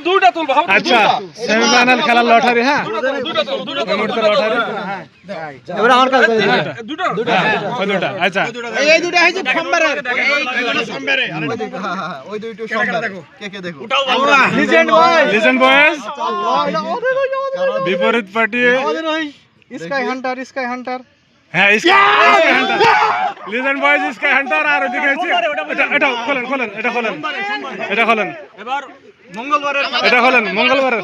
দুইটা তুলবো হবে আচ্ছা সেমিফাইনাল খেলার লটারি হ্যাঁ? দুইটা তুল দুইটা এই মুহূর্তে লটারি? এবার আমার কাছে দুইটা। হ্যাঁ, ওই দুটা আচ্ছা। এই দুটো হয়েছে সোমবারের ওই দুটো সোমবার। কে কে দেখো? লিজেন্ড বয়েজ লিজেন্ড বয়েজ বিপরীত party sky hunter sky hunter হ্যাঁ sky hunter legend boys sky hunter আর ওদিকে আছে এটা এটা খোলেন খোলেন এটা খোলেন। এটা খোলেন। এবার মঙ্গলবারের এটা খোলেন মঙ্গলবারের।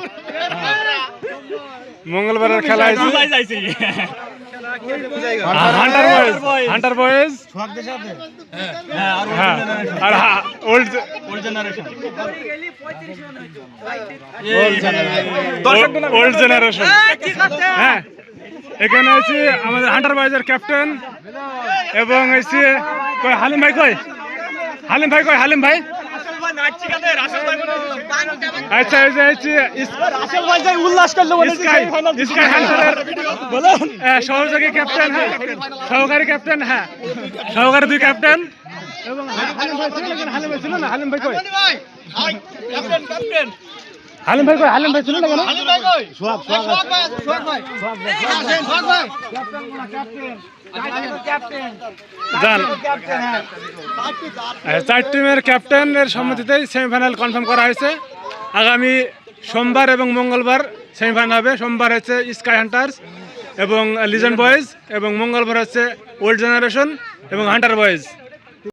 মঙ্গলবারের খেলা আছে হান্টার বয়েজ। হান্টার বয়েজ হ্যাঁ আর ওল্ড ওল্ড জেনারেশন হ্যাঁ। এখানে আছে আমাদের হান্টার বয়েজের ক্যাপ্টেন এবং এসে কই হালিম ভাই কই? হালিম ভাই কই হালিম ভাই? আচ্ছা হ্যাঁ, সহযোগী ক্যাপ্টেন হ্যাঁ সহকারী ক্যাপ্টেন হ্যাঁ সহকারী ক্যাপ্টেন হালিম ভাই ছিল না? হালিম ভাই ছিল না? হালিম ভাই কই? হালিম ভাই কই? হালিম ভাই ছিল না কেন? যান হ্যাঁ, চার টিমের ক্যাপ্টেনের সম্মতিতেই সেমিফাইনাল কনফার্ম করা হয়েছে। আগামী সোমবার এবং মঙ্গলবার সেমিফাইনাল হবে। সোমবার হচ্ছে স্কাই হান্টার্স এবং লিজেন্ড বয়েজ এবং মঙ্গলবার হচ্ছে ওল্ড জেনারেশন এবং হান্টার বয়েজ